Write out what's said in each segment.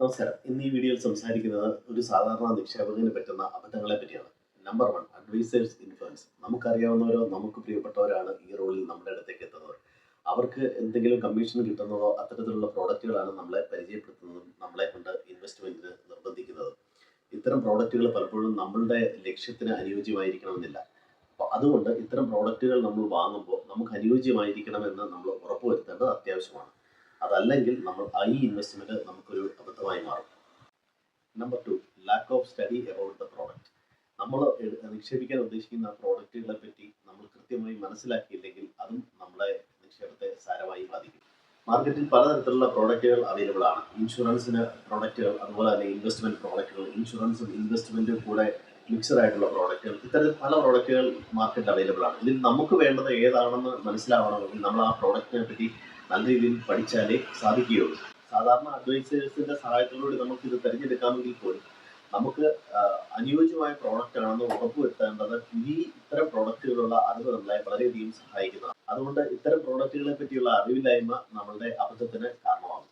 നമസ്കാരം. ഇന്ന് ഈ വീഡിയോയിൽ സംസാരിക്കുന്നത് ഒരു സാധാരണ നിക്ഷേപകന് പറ്റുന്ന അബദ്ധങ്ങളെ പറ്റിയാണ്. നമ്പർ വൺ അഡ്വൈസേഴ്സ് ഇൻഫ്ലുവൻസ് നമുക്കറിയാവുന്നവരോ നമുക്ക് പ്രിയപ്പെട്ടവരാണ് ഈ റോളിൽ നമ്മുടെ അടുത്തേക്ക് എത്തുന്നത് അവർക്ക് എന്തെങ്കിലും കമ്മീഷൻ കിട്ടുന്നതോ അത്തരത്തിലുള്ള പ്രോഡക്റ്റുകളാണ് നമ്മളെ പരിചയപ്പെടുത്തുന്നതും നമ്മളെ കൊണ്ട് ഇൻവെസ്റ്റ്മെന്റിന് നിർബന്ധിക്കുന്നത്. ഇത്തരം പ്രോഡക്റ്റുകൾ പലപ്പോഴും നമ്മളുടെ ലക്ഷ്യത്തിന് അനുയോജ്യമായിരിക്കണമെന്നില്ല. അപ്പോൾ അതുകൊണ്ട് ഇത്തരം പ്രോഡക്റ്റുകൾ നമ്മൾ വാങ്ങുമ്പോൾ നമുക്ക് അനുയോജ്യമായിരിക്കണമെന്ന് നമ്മൾ ഉറപ്പുവരുത്തേണ്ടത് അത്യാവശ്യമാണ്. അതല്ലെങ്കിൽ നമ്മൾ ഈ ഇൻവെസ്റ്റ്മെന്റ് നമുക്കൊരു അബദ്ധമായി മാറും. Number two lack of study about the product നമ്മൾ നിക്ഷേപിക്കാൻ ഉദ്ദേശിക്കുന്ന പ്രോഡക്റ്റുകളെ പറ്റി നമ്മൾ കൃത്യമായി മനസ്സിലാക്കിയില്ലെങ്കിൽ അതും നമ്മളെ നിക്ഷേപത്തെ സാരമായി ബാധിക്കും. മാർക്കറ്റിൽ പലതരത്തിലുള്ള പ്രോഡക്റ്റുകൾ അവൈലബിൾ ആണ്. ഇൻഷുറൻസിന് പ്രോഡക്റ്റുകൾ അതുപോലെ തന്നെ ഇൻവെസ്റ്റ്മെന്റ് പ്രോഡക്റ്റുകൾ ഇൻഷുറൻസും ഇൻവെസ്റ്റ്മെന്റും കൂടെ മിക്സഡ് ആയിട്ടുള്ള പ്രോഡക്റ്റുകൾ ഇത്തരത്തിൽ പല പ്രോഡക്റ്റുകൾ മാർക്കറ്റിൽ അവൈലബിൾ ആണ്. ഇതിൽ നമുക്ക് വേണ്ടത് ഏതാണെന്ന് മനസ്സിലാവണമെങ്കിൽ നമ്മൾ ആ പ്രോഡക്റ്റിനെ പറ്റി നല്ല രീതിയിൽ പഠിച്ചാലേ സാധിക്കുകയുള്ളൂ. സാധാരണ അഡ്വൈസേഴ്സിന്റെ സഹായത്തോടുകൂടി നമുക്ക് ഇത് തിരഞ്ഞെടുക്കാമെങ്കിൽ പോലും നമുക്ക് അനുയോജ്യമായ പ്രോഡക്റ്റ് ആണെന്ന് ഉറപ്പുവരുത്തേണ്ടത് ഈ ഇത്തരം പ്രോഡക്റ്റുകളുള്ള അറിവ് നമ്മളെ വളരെയധികം സഹായിക്കുന്നതാണ്. അതുകൊണ്ട് ഇത്തരം പ്രോഡക്റ്റുകളെ പറ്റിയുള്ള അറിവില്ലായ്മ നമ്മളുടെ അബദ്ധത്തിന് കാരണമാകും.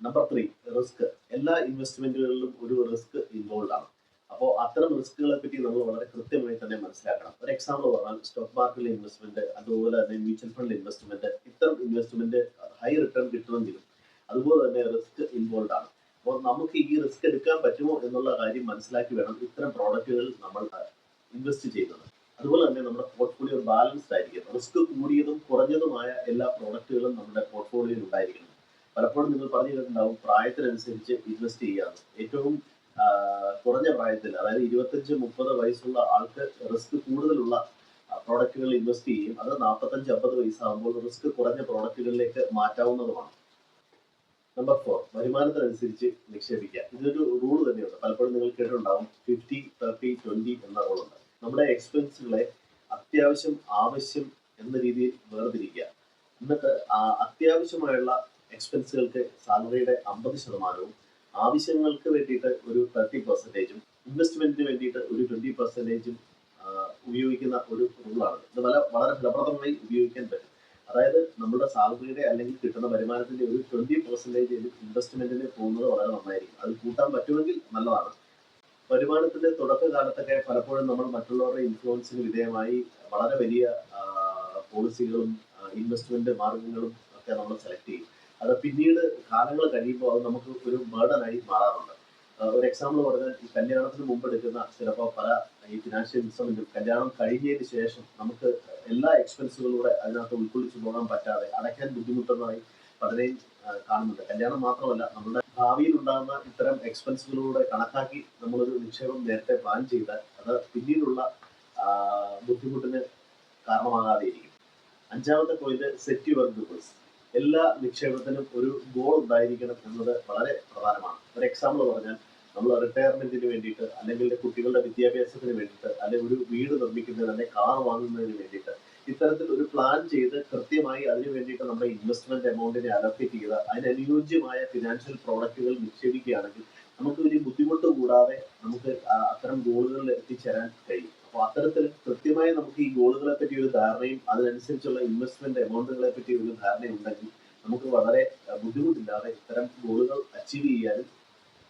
നമ്പർ ത്രീ റിസ്ക് എല്ലാ ഇൻവെസ്റ്റ്മെന്റുകളിലും ഒരു റിസ്ക് ഇൻവോൾവ് ആണ്. അപ്പോൾ അത്തരം റിസ്കുകളെ പറ്റി നമ്മൾ വളരെ കൃത്യമായി തന്നെ മനസ്സിലാക്കണം. ഒരു എക്സാമ്പിൾ പറഞ്ഞാൽ സ്റ്റോക്ക് മാർക്കറ്റിലെ ഇൻവെസ്റ്റ്മെന്റ് അതുപോലെ തന്നെ മ്യൂച്വൽ ഫണ്ട് ഇൻവെസ്റ്റ്മെന്റ് ഇത്തരം ഇൻവെസ്റ്റ്മെന്റ് ഹൈ റിട്ടേൺ കിട്ടുമെങ്കിലും അതുപോലെ തന്നെ റിസ്ക് ഇൻവോൾവ് ആണ്. അപ്പോൾ നമുക്ക് ഈ റിസ്ക് എടുക്കാൻ പറ്റുമോ എന്നുള്ള കാര്യം മനസ്സിലാക്കി വേണം ഇത്തരം പ്രോഡക്റ്റുകൾ നമ്മൾ ഇൻവെസ്റ്റ് ചെയ്യുന്നത്. അതുപോലെ തന്നെ നമ്മുടെ പോർട്ട്ഫോളിയോ ബാലൻസ്ഡ് ആയിരിക്കും റിസ്ക് കൂടിയതും കുറഞ്ഞതുമായ എല്ലാ പ്രോഡക്റ്റുകളും നമ്മുടെ പോർട്ട്ഫോളിയോയിൽ ഉണ്ടായിരിക്കണം. പലപ്പോഴും നിങ്ങൾ പറഞ്ഞു കേട്ടിട്ടുണ്ടാവും പ്രായത്തിനനുസരിച്ച് ഇൻവെസ്റ്റ് ചെയ്യാതെ ഏറ്റവും കുറഞ്ഞ പ്രായത്തിൽ അതായത് ഇരുപത്തഞ്ച് മുപ്പത് വയസ്സുള്ള ആൾക്ക് റിസ്ക് കൂടുതലുള്ള പ്രോഡക്റ്റുകളിൽ ഇൻവെസ്റ്റ് ചെയ്യും അത് നാൽപ്പത്തഞ്ച് അമ്പത് വയസ്സാകുമ്പോൾ റിസ്ക് കുറഞ്ഞ പ്രോഡക്റ്റുകളിലേക്ക് മാറ്റാവുന്നതുമാണ്. Number four വരുമാനത്തിനനുസരിച്ച് നിക്ഷേപിക്കുക. ഇതൊരു റൂൾ തന്നെയുണ്ട്. പലപ്പോഴും നിങ്ങൾ കേട്ടിട്ടുണ്ടാവും ഫിഫ്റ്റി തേർട്ടി ട്വന്റി എന്ന റൂളുണ്ട് നമ്മുടെ എക്സ്പെൻസുകളെ അത്യാവശ്യം ആവശ്യം എന്ന രീതിയിൽ വേർതിരിക്കുക. എന്നിട്ട് അത്യാവശ്യമായുള്ള എക്സ്പെൻസുകൾക്ക് സാലറിയുടെ അമ്പത് ശതമാനവും ആവശ്യങ്ങൾക്ക് വേണ്ടിയിട്ട് ഒരു തേർട്ടി പെർസെന്റേജും ഇൻവെസ്റ്റ്മെന്റിന് വേണ്ടിയിട്ട് ഒരു ട്വന്റി പെർസെന്റേജും ഉപയോഗിക്കുന്ന ഒരു റൂളാണ് ഇത് വളരെ വളരെ ഫലപ്രദമായി ഉപയോഗിക്കാൻ പറ്റും. അതായത് നമ്മുടെ സാലറിയുടെ അല്ലെങ്കിൽ കിട്ടുന്ന വരുമാനത്തിന്റെ ഒരു ട്വന്റി പെർസെന്റേജ് ഇൻവെസ്റ്റ്മെന്റിന് പോകുന്നത് വളരെ നന്നായിരിക്കും. അത് കൂട്ടാൻ പറ്റുമെങ്കിൽ നല്ലതാണ്. വരുമാനത്തിന്റെ തുടക്കകാലത്തൊക്കെ പലപ്പോഴും നമ്മൾ മറ്റുള്ളവരുടെ ഇൻഫ്ലുവൻസിന് വിധേയമായി വളരെ വലിയ പോളിസികളും ഇൻവെസ്റ്റ്മെന്റ് മാർഗങ്ങളും ഒക്കെ നമ്മൾ സെലക്ട് ചെയ്യും. അത് പിന്നീട് കാലങ്ങൾ കഴിയുമ്പോൾ അത് നമുക്ക് ഒരു ബേർഡനായി മാറാറുണ്ട്. ഒരു എക്സാമ്പിൾ പറഞ്ഞാൽ ഈ കല്യാണത്തിന് മുമ്പ് എടുക്കുന്ന ചിലപ്പോൾ പല ഈ ഫിനാൻഷ്യൽ ഇൻസ്ട്രുമെന്റും കല്യാണം കഴിഞ്ഞതിന് ശേഷം നമുക്ക് എല്ലാ എക്സ്പെൻസുകളൂടെ അതിനകത്ത് ഉൾക്കൊള്ളിച്ചു പോകാൻ പറ്റാതെ അടയ്ക്കാൻ ബുദ്ധിമുട്ടുന്നതായി പലരെയും കാണുന്നുണ്ട്. കല്യാണം മാത്രമല്ല നമ്മുടെ ഭാവിയിൽ ഉണ്ടാകുന്ന ഇത്തരം എക്സ്പെൻസുകളിലൂടെ കണക്കാക്കി നമ്മളൊരു നിക്ഷേപം നേരത്തെ പ്ലാൻ ചെയ്താൽ അത് പിന്നീടുള്ള ബുദ്ധിമുട്ടിന് കാരണമാകാതെ ഇരിക്കും അഞ്ചാമത്തെ പോയിന്റ് സെറ്റ് യുവർ ഗോൾസ് എല്ലാ നിക്ഷേപത്തിനും ഒരു ഗോൾ ഉണ്ടായിരിക്കണം എന്നത് വളരെ പ്രധാനമാണ്. ഒരു എക്സാമ്പിൾ പറഞ്ഞാൽ നമ്മൾ റിട്ടയർമെന്റിന് വേണ്ടിയിട്ട് അല്ലെങ്കിൽ കുട്ടികളുടെ വിദ്യാഭ്യാസത്തിന് വേണ്ടിയിട്ട് അല്ലെങ്കിൽ ഒരു വീട് നിർമ്മിക്കുന്നതിന് അല്ലെങ്കിൽ കാർ വാങ്ങുന്നതിന് വേണ്ടിയിട്ട് ഇത്തരത്തിൽ ഒരു പ്ലാൻ ചെയ്ത് കൃത്യമായി അതിനു വേണ്ടിയിട്ട് നമ്മുടെ ഇൻവെസ്റ്റ്മെന്റ് എമൗണ്ടിനെ അലോക്കേറ്റ് ചെയ്ത് അതിനനുയോജ്യമായ ഫിനാൻഷ്യൽ പ്രോഡക്റ്റുകൾ നിക്ഷേപിക്കുകയാണെങ്കിൽ നമുക്ക് ഒരു ബുദ്ധിമുട്ട് കൂടാതെ നമുക്ക് അത്തരം ഗോളുകളിൽ എത്തിച്ചേരാൻ കഴിയും. അപ്പോൾ അത്തരത്തിൽ കൃത്യമായി നമുക്ക് ഈ ഗോളുകളെ പറ്റി ഒരു ധാരണയും അതിനനുസരിച്ചുള്ള ഇൻവെസ്റ്റ്മെന്റ് എമൗണ്ടുകളെ പറ്റി ഒരു ധാരണയും ഉണ്ടെങ്കിൽ നമുക്ക് വളരെ ബുദ്ധിമുട്ടില്ലാതെ ഇത്തരം ഗോളുകൾ അച്ചീവ് ചെയ്യാനും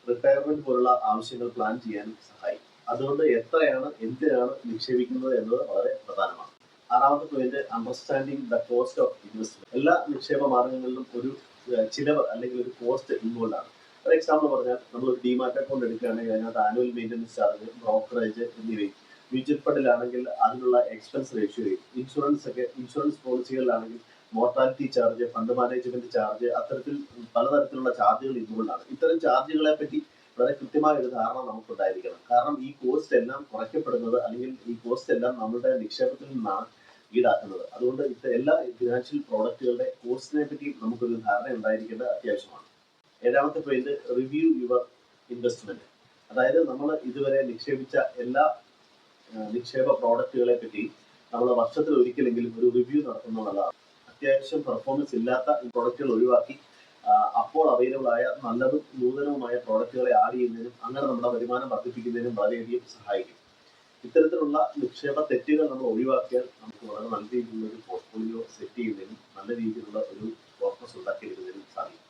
റിട്ടയർമെന്റ് പോലുള്ള ആവശ്യങ്ങൾ പ്ലാൻ ചെയ്യാനും സഹായിക്കും. അതുകൊണ്ട് എത്രയാണ് എന്തിനാണ് നിക്ഷേപിക്കുന്നത് എന്നത് വളരെ പ്രധാനമാണ്. ആറാമത്തെ point understanding the cost of investment എല്ലാ നിക്ഷേപ മാർഗങ്ങളിലും ഒരു ചിലവ് അല്ലെങ്കിൽ ഒരു കോസ്റ്റ് ഇൻവോൾവ് ആണ്. ഫോർ എക്സാമ്പിൾ പറഞ്ഞാൽ നമ്മൾ ഒരു ഡിമാറ്റ് അക്കൗണ്ട് എടുക്കുകയാണെങ്കിൽ അതിനകത്ത് ആനുവൽ മെയിന്റനൻസ് ചാർജ് ബ്രോക്കറേജ് എന്നിവയും മ്യൂച്വൽ ഫണ്ടിലാണെങ്കിൽ അതിനുള്ള എക്സ്പെൻസ് റേഷ്യോയും ഇൻഷുറൻസ് ഒക്കെ insurance പോളിസികളിലാണെങ്കിൽ mortality charge fund management charge അത്തരത്തിൽ പലതരത്തിലുള്ള ചാർജുകൾ ഇതുകൊണ്ടാണ്. ഇത്തരം ചാർജുകളെ പറ്റി വളരെ കൃത്യമായ ഒരു ധാരണ നമുക്കുണ്ടായിരിക്കണം. കാരണം ഈ കോസ്റ്റ് എല്ലാം കുറയ്ക്കപ്പെടുന്നത് അല്ലെങ്കിൽ ഈ കോസ്റ്റ് എല്ലാം നമ്മുടെ നിക്ഷേപത്തിൽ നിന്നാണ് ഈടാക്കുന്നത്. അതുകൊണ്ട് എല്ലാ ഫിനാൻഷ്യൽ പ്രോഡക്റ്റുകളുടെ കോസ്റ്റിനെ പറ്റി നമുക്കൊരു ധാരണ ഉണ്ടായിരിക്കേണ്ടത് അത്യാവശ്യമാണ്. ഏഴാമത്തെ പോയിന്റ് റിവ്യൂ യുവർ ഇൻവെസ്റ്റ്മെന്റ് അതായത് നമ്മൾ ഇതുവരെ നിക്ഷേപിച്ച എല്ലാ നിക്ഷേപ പ്രോഡക്റ്റുകളെ പറ്റി നമ്മൾ വർഷത്തിൽ ഒരിക്കലെങ്കിലും ഒരു റിവ്യൂ നടത്തുന്നത് നല്ലതാണ്. അത്യാവശ്യം പെർഫോമൻസ് ഇല്ലാത്ത പ്രോഡക്റ്റുകൾ ഒഴിവാക്കി അപ്പോൾ അവൈലബിൾ ആയ നല്ലതും നൂതനവുമായ പ്രോഡക്റ്റുകളെ ആഡ് ചെയ്യുന്നതിനും അങ്ങനെ നമ്മുടെ വരുമാനം വർദ്ധിപ്പിക്കുന്നതിനും വളരെയധികം സഹായിക്കും. ഇത്തരത്തിലുള്ള നിക്ഷേപ തെറ്റുകൾ നമ്മൾ ഒഴിവാക്കിയാൽ നമുക്ക് വളരെ നല്ല രീതിയിലുള്ള ഒരു പോർട്ട്ഫോളിയോ സെറ്റ് ചെയ്യുന്നതിനും നല്ല രീതിയിലുള്ള ഒരു ഫോക്കസ് ഉണ്ടാക്കിയെടുക്കുന്നതിനും സാധിക്കും.